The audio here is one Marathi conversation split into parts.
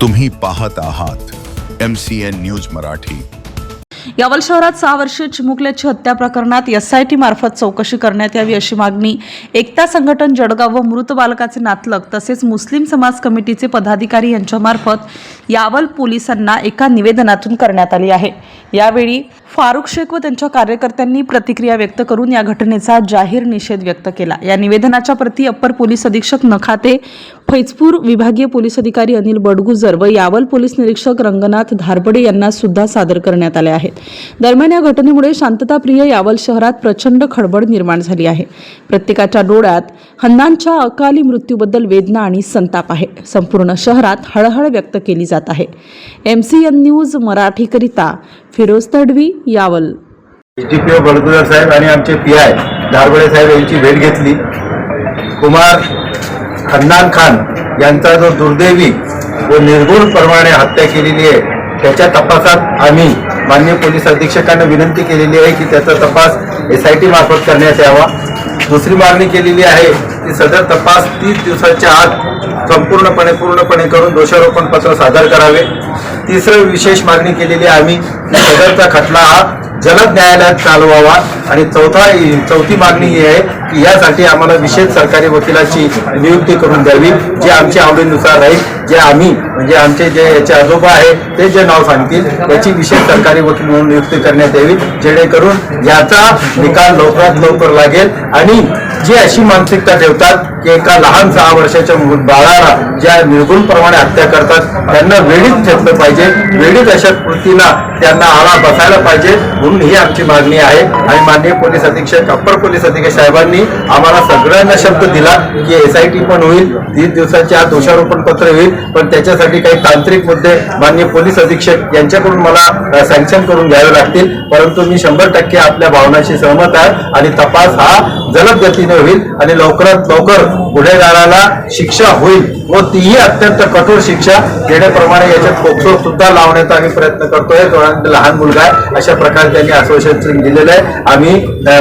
तुम्ही पाहत आहात M C N news Marathi. Yawal शहरात सहा वर्षीय चिमुकल्याची हत्या प्रकरणात एसआयटी मार्फत चौकशी करण्यात यावी अशी मागणी. एकता संघटन जळगाव व मृत बालकाचे नातलग तसेच मुस्लिम समाज कमिटीचे पदाधिकारी यांच्यामार्फत यावल पोलिसांना एका निवेदनातून करण्यात आली आहे. यावेळी फारुख शेख व त्यांच्या कार्यकर्त्यांनी प्रतिक्रिया व्यक्त करून या घटनेचा जाहीर निषेध व्यक्त केला. या निवेदनाच्या प्रती अप्पर पोलीस अधीक्षक नखाते फैजपूर विभागीय पोलीस अधिकारी अनिल बडगुजर व यावल पोलीस निरीक्षक रंगनाथ धारपडे यांना सुद्धा सादर करण्यात आले आहेत. दरम्यान या घटनेमुळे शांतताप्रिय यावल शहरात प्रचंड खळबळ निर्माण झाली आहे. प्रत्येकाच्या डोळ्यात हन्नांच्या अकाली मृत्यूबद्दल वेदना आणि संताप आहे. संपूर्ण शहरात हळहळ व्यक्त केली जात आहे. एम सी एन न्यूज मराठीकरिता फिरोज तडवी यावल. डीटीपीओ बडगुजर साहेब आणि आमचे पी आय दारबडे साहेब यांची भेट घेतली. कुमार खन्नान खान यांचा जो दुर्दैवी व निर्गुणप्रमाणे हत्या केलेली आहे त्याच्या तपासात आम्ही मान्य पोलीस अधीक्षकांना विनंती केलेली आहे की त्याचा तपास एस आय टी मार्फत करण्यात यावा. दुसरी मागणी केलेली आहे की सदर तपास तीस दिवसाच्या आत संपूर्णपणे पूर्णपणे करून दोषारोपण पत्र सादर करावे. तिसरं विशेष मागणी केलेली आहे आम्ही की सदरचा खटला हा जलद न्यायालयात चालवावा. आणि चौथा चौथी मागणी ही आहे की यासाठी आम्हाला विशेष सरकारी वकिलाची नियुक्ती करून द्यावी जी आमच्या आवडीनुसार राहील. जे आम्ही म्हणजे आमचे जे याचे आजोबा आहे ते जे नाव सांगतील त्याची विशेष सरकारी वकील म्हणून नियुक्ती करण्यात यावी जेणेकरून याचा निकाल लवकरात लवकर लागेल. आणि जी अशी मानसिकता ठेवतात की एका लहान सहा वर्षाच्या बाळाला ज्या निर्गुणप्रमाणे हत्या करतात त्यांना वेळीच ठेवलं पाहिजे वेळीच अशा कृतीला त्यांना आळा बसायला पाहिजे म्हणून ही आमची मागणी आहे. आणि माननीय पोलीस अधीक्षक अप्पर पोलीस अधीक्षक साहेबांनी आम्हाला सगळ्यांना शब्द दिला की एस आय टी पण होईल तीस दिवसाच्या आत दोषारोपण पत्र होईल पण त्याच्यासाठी काही तांत्रिक मुद्दे माननीय पोलीस अधीक्षक यांच्याकडून मला सँक्शन करून घ्यावे लागतील. परंतु मी शंभर टक्के आपल्या भावनाशी सहमत आहे आणि तपास हा जलद गतीने होईल आणि लवकरात लवकर गुन्हेगाराला शिक्षा होईल व तीही अत्यंत कठोर शिक्षा जेणेप्रमाणे याच्यात पोक्सो सुद्धा लावण्याचा आम्ही प्रयत्न करतोय. तो लहान मुलगा आहे. अशा प्रकारे त्यांनी आश्वासन दिलेलं आहे. आम्ही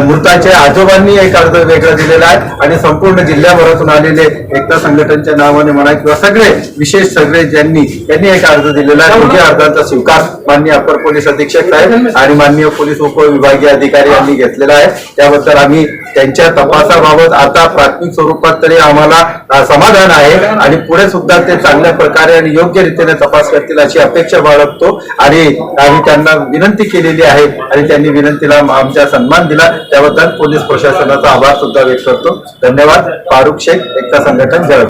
मृताच्या आजोबांनी एक अर्ज वेगळा दिलेला आहे आणि संपूर्ण जिल्ह्याभरातून आलेले एकता संघटनच्या नावाने म्हणा किंवा सगळे विशेष सगळे ज्यांनी त्यांनी एक अर्ज दिलेला आहे. दोन्ही अर्जांचा स्वीकार माननीय अप्पर पोलीस अधीक्षक साहेब आणि माननीय पोलीस उपविभागीय अधिकारी यांनी घेतलेला आहे. त्याबद्दल आम्ही त्यांच्या तपासाबाबत आता प्राथमिक स्वरूपात तरी आम्हाला समाधान आहे आणि पुढे सुद्धा ते चांगल्या प्रकारे आणि योग्य रीतीने तपास करतील अशी अपेक्षा बाळगतो आणि आम्ही त्यांना विनंती केलेली आहे आणि त्यांनी विनंतीला आमचा सन्मान दिला. त्याबद्दल पोलीस प्रशासनाचा आभार सुद्धा व्यक्त करतो. धन्यवाद. फारुख शेख एकता संघटन जळ